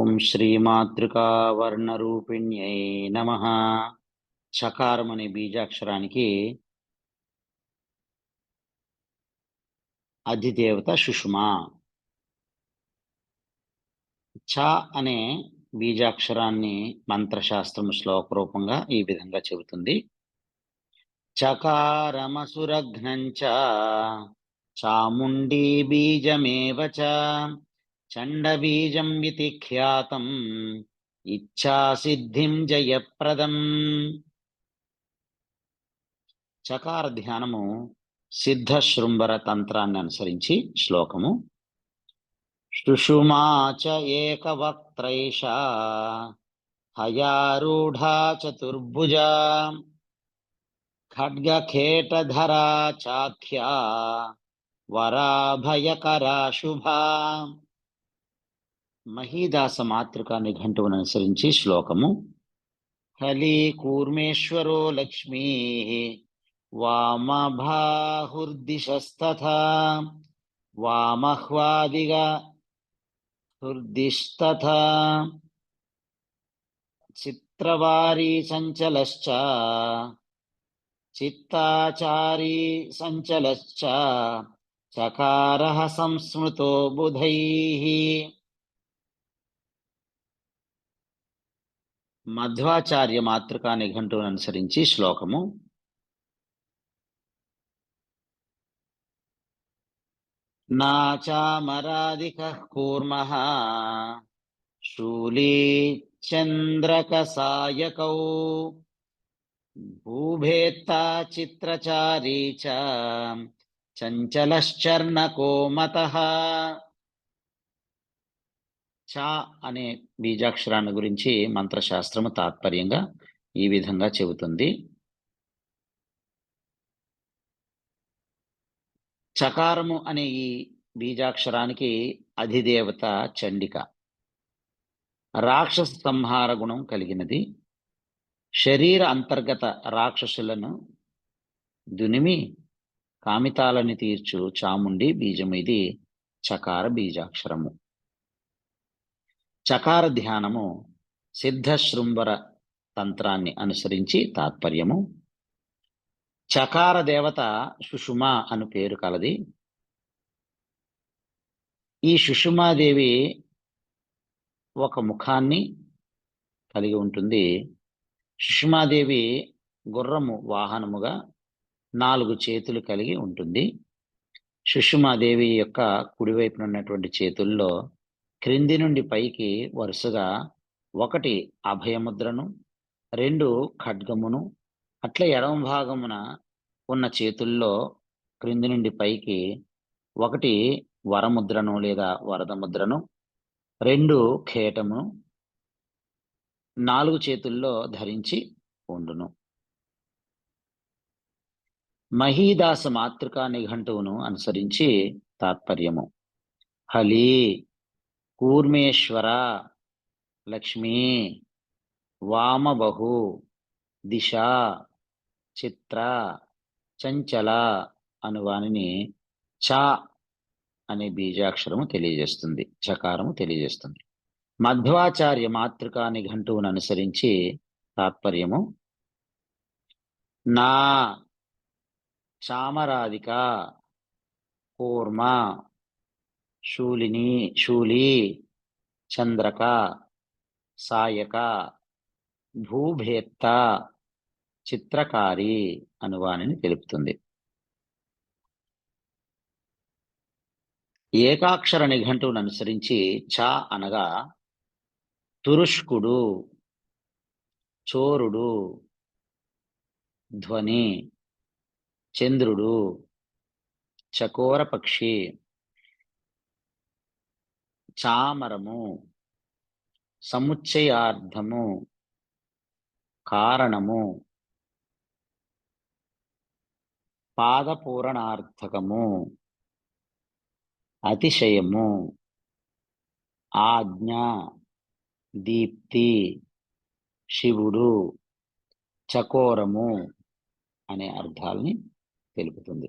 ఓం శ్రీమాతృకావర్ణరూపిణ్యై నమ. చకారం అనే బీజాక్షరానికి అధిదేవత సుషుమా. చ అనే బీజాక్షరాన్ని మంత్రశాస్త్రం శ్లోక రూపంగా ఈ విధంగా చెబుతుంది. చకారమసురఘ్నం చ చాముండీ బీజమేవ చ చండబీజం ఇది ఖ్యాతం ఇచ్ఛాసిద్ధిం జయప్రదం. చకార ధ్యానము సిద్ధ శృంభర తంత్రాన్ని అనుసరించి శ్లోకము. సుషుమా చ ఏకవక్త్రైషా హయారూఢా చతుర్భుజా ఖడ్గఖేటధరా చాఖ్యా వరాభయకరా శుభా. మహీదాస మాతృక నిఘంటువును అనుసరించి శ్లోకము. హలి కూర్మేశ్వరో లక్ష్మీ వామబాహుర్దిశస్తథా వామహ్వాదిగా హృదిస్తథా చిత్రవారీ సంచలశ్చ చిత్తాచారీ సంచలశ్చ చకార సంస్మృతో బుధై మధ్వాచార్య మాతృకా నిఘంటువును అనుసరించి శ్లోకము. నాచామరాదిక కూర్మ శూలీ చంద్రకసాయకౌ భూభేత్తా చిత్రచారీ చ చంచలశ్చర్ణకోమత చ అనే బీజాక్షరాన్ని గురించి మంత్రశాస్త్రము తాత్పర్యంగా ఈ విధంగా చెబుతుంది. చకారము అనే ఈ బీజాక్షరానికి అధిదేవత చండిక. రాక్షస సంహార గుణం కలిగినది. శరీర అంతర్గత రాక్షసులను దునిమి కామితాలని తీర్చు చాముండి బీజము ఇది చకార బీజాక్షరము. చకార ధ్యానము సిద్ధశృంభర తంత్రాన్ని అనుసరించి తాత్పర్యము. చకార దేవత సుషుమ అను పేరు కలది. ఈ సుషుమాదేవి ఒక ముఖాన్ని కలిగి ఉంటుంది. సుషుమాదేవి గుర్రము వాహనముగా నాలుగు చేతులు కలిగి ఉంటుంది. సుషుమాదేవి యొక్క కుడివైపున ఉన్నటువంటి చేతుల్లో క్రింది నుండి పైకి వరుసగా ఒకటి అభయముద్రను రెండు ఖడ్గమును అట్ల ఎడమ భాగమున ఉన్న చేతుల్లో క్రింది నుండి పైకి ఒకటి వరముద్రను లేదా వరద ముద్రను రెండు ఖేటమును నాలుగు చేతుల్లో ధరించి ఉండును. మహీదాస మాతృకా నిఘంటువును అనుసరించి తాత్పర్యము. హలీ కూర్మేశ్వర లక్ష్మీ వామబహు దిశ చిత్ర చంచల అను వానిని చ అనే బీజాక్షరము తెలియజేస్తుంది చకారము తెలియజేస్తుంది. మధ్వాచార్య మాతృకా నిఘంటువును అనుసరించి తాత్పర్యము నా చామరాధిక కూర్మ శూలిని శూలి చంద్రక సాయక భూభేత్త చిత్రకారి అనువానిని తెలుపుతుంది. ఏకాక్షర నిఘంటువును అనుసరించి చ అనగా తురుష్కుడు చోరుడు ధ్వని చంద్రుడు చకోర పక్షి చామరము సముచ్చయార్థము కారణము పాదపూరణార్థకము అతిశయము ఆజ్ఞ దీప్తి శివుడు చకోరము అనే అర్థాలని తెలుపుతుంది.